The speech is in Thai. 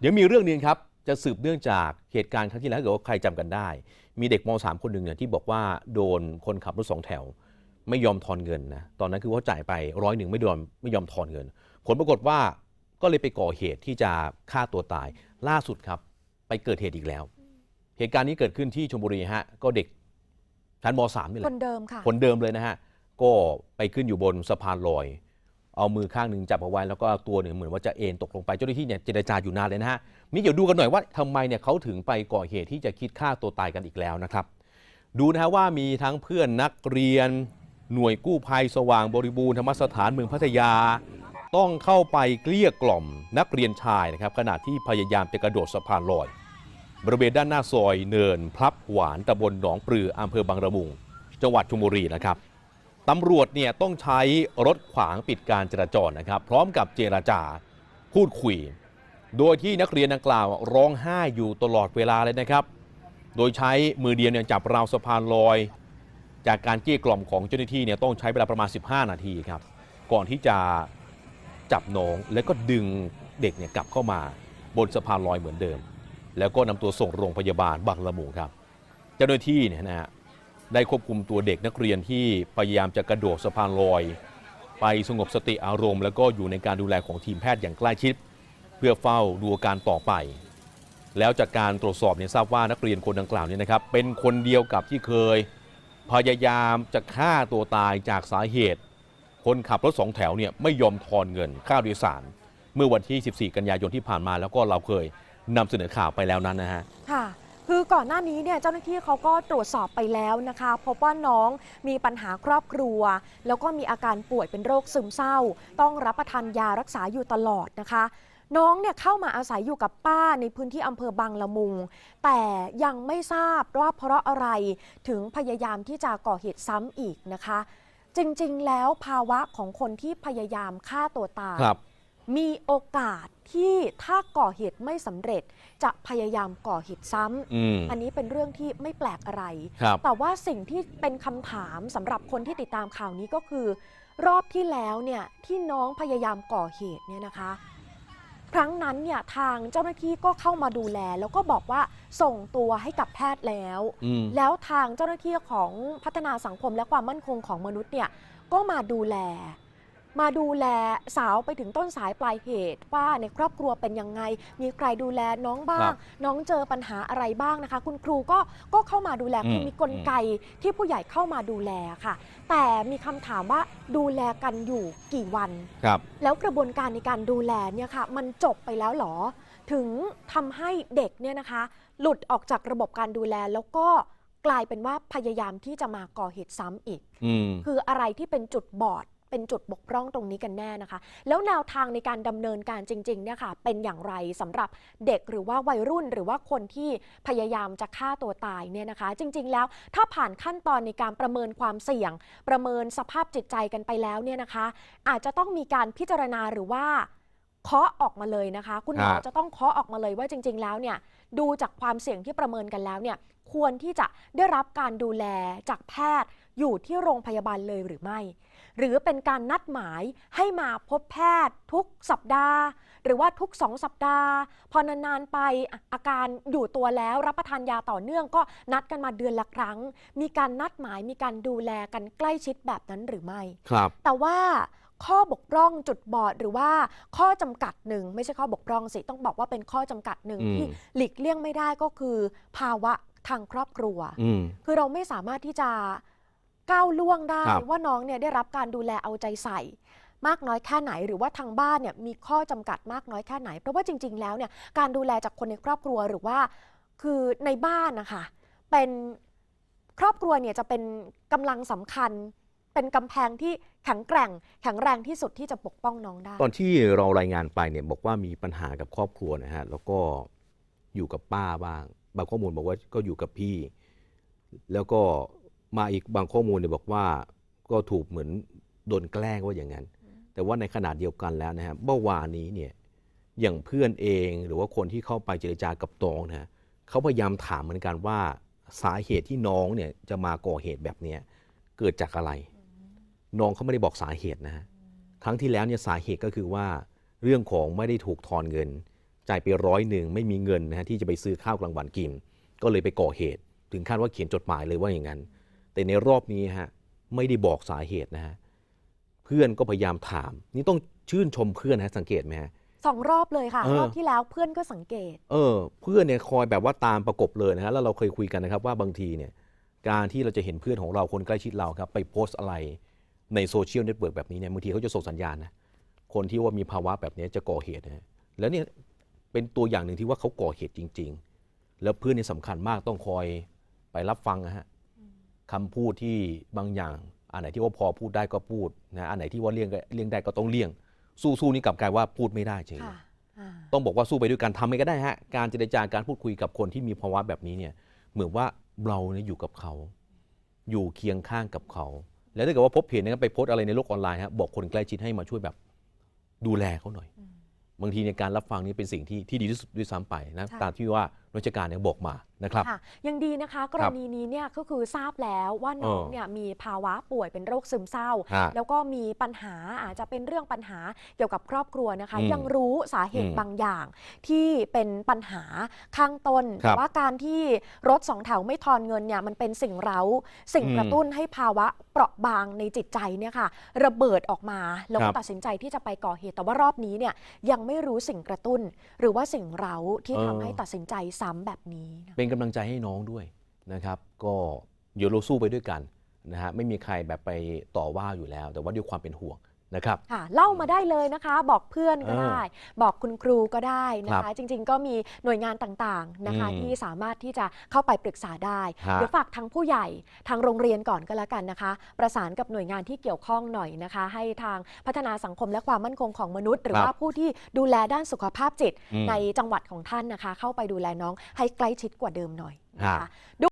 เดี๋ยวมีเรื่องหนึงครับ จะสืบเนื่องจากเหตุการณ์ครั้งที่แล้วถ้าเกิดว่าใครจำกันได้ มีเด็กม .3 คนหนึ่งเนี่ยที่บอกว่าโดนคนขับรถสองแถว ไม่ยอมทอนเงินนะตอนนั้นคือว่าจ่ายไปร้อยหนึ่งไม่ยอมไม่ยอมทอนเงิน ผลปรากฏว่าก็เลยไปก่อเหตุที่จะฆ่าตัวตาย ล่าสุดครับ ไปเกิดเหตุอีกแล้ว เหตุการณ์นี้เกิดขึ้นที่ชลบุรีฮะก็เด็กชั้นม .3 นี่แหคละนเดิมค่ะ คนเดิมเลยนะฮะก็ไปขึ้นอยู่บนสะพานลอย เอามือข้างหนึ่งจับเอาไว้แล้วก็ตัวหนึ่งเหมือนว่าจะเอ็นตกลงไปเจ้าหน้าที่เนี่ยเจรจาอยู่นานเลยนะฮะนี่เดี๋ยวดูกันหน่อยว่าทำไมเนี่ยเขาถึงไปก่อเหตุที่จะคิดฆ่าตัวตายกันอีกแล้วนะครับ ดูนะฮะว่ามีทั้งเพื่อนนักเรียน หน่วยกู้ภัยสว่างบริบูรณ์ธรรมสถานเมืองพัทยา ต้องเข้าไปเกลี้ยกล่อมนักเรียนชายนะครับขณะที่พยายามจะกระโดดสะพานลอย บริเวณด้านหน้าซอยเนินพลับหวานตำบลหนองปลืออำเภอบางระมุง จังหวัดชลบุรีนะครับ ตำรวจเนี่ยต้องใช้รถขวางปิดการจราจรนะครับ พร้อมกับเจราจาพูดคุย โดยที่นักเรียนดังกล่าวร้องไห้อยู่ตลอดเวลาเลยนะครับ โดยใช้มือเดียวเนี่ยจับราวสะพานลอย จากการเกลี้ยกล่อมของเจ้าหน้าที่เนี่ยต้องใช้เวลาประมาณ 15 นาทีครับ ก่อนที่จะจับน้องแล้วก็ดึงเด็กเนี่ยกลับเข้ามาบนสะพานลอยเหมือนเดิม แล้วก็นำตัวส่งโรงพยาบาลบางละมุงครับ เจ้าหน้าที่เนี่ยนะฮะ ได้ควบคุมตัวเด็กนักเรียนที่พยายามจะกระโดดสะพานลอย ไปสงบสติอารมณ์ แล้วก็อยู่ในการดูแลของทีมแพทย์อย่างใกล้ชิด เพื่อเฝ้าดูอาการต่อไป แล้วจากการตรวจสอบเนี่ยทราบว่านักเรียนคนดังกล่าวเนี่ยนะครับ เป็นคนเดียวกับที่เคย พยายามจะฆ่าตัวตายจากสาเหตุ คนขับรถสองแถวเนี่ยไม่ยอมทอนเงินค่าโดยสาร เมื่อวันที่ 14 กันยายนที่ผ่านมา แล้วก็เราเคยนำเสนอข่าวไปแล้วนั้นนะฮะค่ะ คือก่อนหน้านี้เนี่ยเจ้าหน้าที่เขาก็ตรวจสอบไปแล้วนะคะ พบว่าน้องมีปัญหาครอบครัว แล้วก็มีอาการป่วยเป็นโรคซึมเศร้า ต้องรับประทานยารักษาอยู่ตลอดนะคะน้องเนี่ยเข้ามาอาศัยอยู่กับป้าในพื้นที่อำเภอบางละมุง แต่ยังไม่ทราบว่าเพราะอะไรถึงพยายามที่จะก่อเหตุซ้ำอีกนะคะ จริงๆ แล้วภาวะของคนที่พยายามฆ่าตัวตายครับมีโอกาส ที่ถ้าก่อเหตุไม่สำเร็จ จะพยายามก่อเหตุซ้ำอืมอันนี้เป็นเรื่องที่ไม่แปลกอะไรครับแต่ว่าสิ่งที่เป็นคำถามสำหรับคนที่ติดตามข่าวนี้ก็คือ รอบที่แล้วเนี่ยที่น้องพยายามก่อเหตุเนี่ยนะคะ ครั้งนั้นเนี่ยทางเจ้าหน้าที่ก็เข้ามาดูแล แล้วก็บอกว่าส่งตัวให้กับแพทย์แล้วอืมแล้วทางเจ้าหน้าที่ของพัฒนาสังคมและความมั่นคงของมนุษย์เนี่ยก็มาดูแล มาดูแลสาวไปถึงต้นสายปลายเหตุ ว่าในครอบครัวเป็นยังไง มีใครดูแลน้องบ้าครัง บน้องเจอปัญหาอะไรบ้างนะคะ คุณครูก็ก็เข้ามาดูแลอืม คือมีกลไกที่ผู้ใหญ่เข้ามาดูแลค่ะ แต่มีคำถามว่าดูแลกันอยู่กี่วัน ครับ แล้วกระบวนการในการดูแลเนี่ยค่ะ มันจบไปแล้วเหรอ ถึงทำให้เด็กเนี่ยนะคะ หลุดออกจากระบบการดูแลแล้วก็กลายเป็นว่าพยายามที่จะมาก่อเหตุซ้ำอีก อืม คืออะไรที่เป็นจุดบอด เป็นจุดบกพร่องตรงนี้กันแน่นะคะ แล้วแนวทางในการดำเนินการจริงๆเนี่ยค่ะเป็นอย่างไรสำหรับเด็กหรือว่าวัยรุ่นหรือว่าคนที่พยายามจะฆ่าตัวตายเนี่ยนะคะ จริง ๆ แล้วถ้าผ่านขั้นตอนในการประเมินความเสี่ยง ประเมินสภาพจิตใจกันไปแล้วเนี่ยนะคะ อาจจะต้องมีการพิจารณาหรือว่าเคาะออกมาเลยนะคะ คุณหมอจะต้องเคาะออกมาเลยว่าจริง ๆ แล้วเนี่ยดูจากความเสี่ยงที่ประเมินกันแล้วเนี่ยควรที่จะได้รับการดูแลจากแพทย์อยู่ที่โรงพยาบาลเลยหรือไม่ หรือเป็นการนัดหมายให้มาพบแพทย์ทุกสัปดาห์ หรือว่าทุกสองสัปดาห์ พอนานๆไปอะอาการอยู่ตัวแล้วรับประทานยาต่อเนื่องก็นัดกันมาเดือนละครั้ง มีการนัดหมายมีการดูแลกันใกล้ชิดแบบนั้นหรือไม่ครับแต่ว่าข้อบกพร่องจุดบอดหรือว่าข้อจำกัดหนึ่งไม่ใช่ข้อบกพร่องสิต้องบอกว่าเป็นข้อจำกัดหนึ่งอืมที่หลีกเลี่ยงไม่ได้ก็คือ ภาวะทางครอบครัวอืมคือเราไม่สามารถที่จะ ก้าวล่วงได้ครับ ว่าน้องเนี่ยได้รับการดูแลเอาใจใส่ มากน้อยแค่ไหนหรือว่าทางบ้านเนี่ยมีข้อจำกัดมากน้อยแค่ไหน เพราะว่าจริง ๆ แล้วเนี่ยการดูแลจากคนในครอบครัวหรือว่าคือในบ้านนะคะเป็นครอบครัวเนี่ยจะเป็นกำลังสำคัญ เป็นกำแพงที่แข็งแกร่ง แข็งแรงที่สุดที่จะปกป้องน้องได้ ตอนที่เรารายงานไปเนี่ยบอกว่ามีปัญหากับครอบครัวนะฮะแล้วก็อยู่กับป้าบ้าง บางข้อมูลบอกว่าก็อยู่กับพี่ แล้วก็ มาอีกบางข้อมูลเนี่ยบอกว่าก็ถูกเหมือนโดนแกล้งว่าอย่างนั้น แต่ว่าในขนาดเดียวกันแล้วนะฮะเมื่อวานนี้เนี่ยอย่างเพื่อนเองหรือว่าคนที่เข้าไปเจรจากับตองนะเขาพยายามถามเหมือนกันว่าสาเหตุที่น้องเนี่ยจะมาก่อเหตุแบบนี้เกิดจากอะไร น้องเขาไม่ได้บอกสาเหตุนะฮะครั้งที่แล้วเนี่ยสาเหตุก็คือว่าเรื่องของไม่ได้ถูกทอนเงินจ่ายไปร้อยหนึ่งไม่มีเงินนะฮะที่จะไปซื้อข้าวกลางวันกิน ก็เลยไปก่อเหตุ ถึงขั้นว่าเขียนจดหมายเลยว่าอย่างนั้น แต่ในรอบนี้ฮะไม่ได้บอกสาเหตุนะฮะเพื่อนก็พยายามถาม นี่ต้องชื่นชมเพื่อนนะสังเกตไหมฮะ สองรอบเลยค่ะ เออ รอบที่แล้วเพื่อนก็สังเกต เออเพื่อนเนี่ยคอยแบบว่าตามประกบเลยนะฮะแล้วเราเคยคุยกันนะครับว่าบางทีเนี่ยการที่เราจะเห็นเพื่อนของเราคนใกล้ชิดเราครับไปโพสต์อะไรในโซเชียลเน็ตเวิร์กแบบนี้เนี่ยบางทีเขาจะส่งสัญญาณนะคนที่ว่ามีภาวะแบบนี้จะก่อเหตุนะฮะแล้วเนี่ยเป็นตัวอย่างหนึ่งที่ว่าเขาก่อเหตุจริง ๆ แล้วเพื่อนนี่สำคัญมากต้องคอยไปรับฟังนะฮะ คำพูดที่บางอย่าง อันไหนที่ว่าพอพูดได้ก็พูดนะอันไหนที่ว่าเลี่ยงก็เลี่ยงได้ก็ต้องเลี่ยง สู้ๆนี่กลับกลายว่าพูดไม่ได้จริงค่ะอ่าต้องบอกว่าสู้ไปด้วยกันทำไม่ก็ได้ฮะการเจรจาการพูดคุยกับคนที่มีภาวะแบบนี้เนี่ยเหมือนว่าเราเนี่ยอยู่กับเขา อยู่เคียงข้างกับเขา แล้วถ้าเกิดว่าพบเห็นนะครับไปโพสต์อะไรในโลกออนไลน์ฮะบอกคนใกล้ชิดให้มาช่วยแบบดูแลเขาหน่อย บางทีในการรับฟังนี่เป็นสิ่งที่ที่ดีที่สุดด้วยซ้ำไปนะค่ะตามที่ว่า ราชการเนี่ยบอกมานะครับค่ะยังดีนะคะ กรณีนี้เนี่ยก็คือทราบแล้วว่าน้องเออเนี่ยมีภาวะป่วยเป็นโรคซึมเศร้าฮะแล้วก็มีปัญหาอาจจะเป็นเรื่องปัญหาเกี่ยวกับครอบครัวนะคะอืมยังรู้สาเหตุอืมบางอย่างที่เป็นปัญหาข้างต้นครับว่าการที่รถสองแถวไม่ทอนเงินเนี่ยมันเป็นสิ่งเร้า สิ่งอืมกระตุ้นให้ภาวะเปราะบางในจิตใจเนี่ยค่ะระเบิดออกมาแล้วคก็รับตัดสินใจที่จะไปก่อเหตุแต่ว่ารอบนี้เนี่ยยังไม่รู้สิ่งกระตุ้น หรือว่าสิ่งเร้าที่ทำให้ตัดสินใจซ้ำแบบนี้ เป็นกำลังใจให้น้องด้วยนะครับ ก็เดี๋ยวเราสู้ไปด้วยกันนะฮะไม่มีใครแบบไปต่อว่าอยู่แล้ว แต่ว่าด้วยความเป็นห่วง นะครับค่ะเล่ามาได้เลยนะคะ บอกเพื่อนก็เออได้ บอกคุณครูก็ได้นะครัคะบจริงๆ ก็มีหน่วยงานต่างๆนะคะอืมที่สามารถที่จะเข้าไปปรึกษาได้ฮะเดี๋ยวฝากทางผู้ใหญ่ทางโรงเรียนก่อนก็แล้วกันนะคะ ประสานกับหน่วยงานที่เกี่ยวข้องหน่อยนะคะ ให้ทางพัฒนาสังคมและความมั่นคงของมนุษย์ หรือครับว่าผู้ที่ดูแลด้านสุขภาพจิตอืมในจังหวัดของท่านนะคะ เข้าไปดูแลน้องให้ใกล้ชิดกว่าเดิมหน่อยนะคะ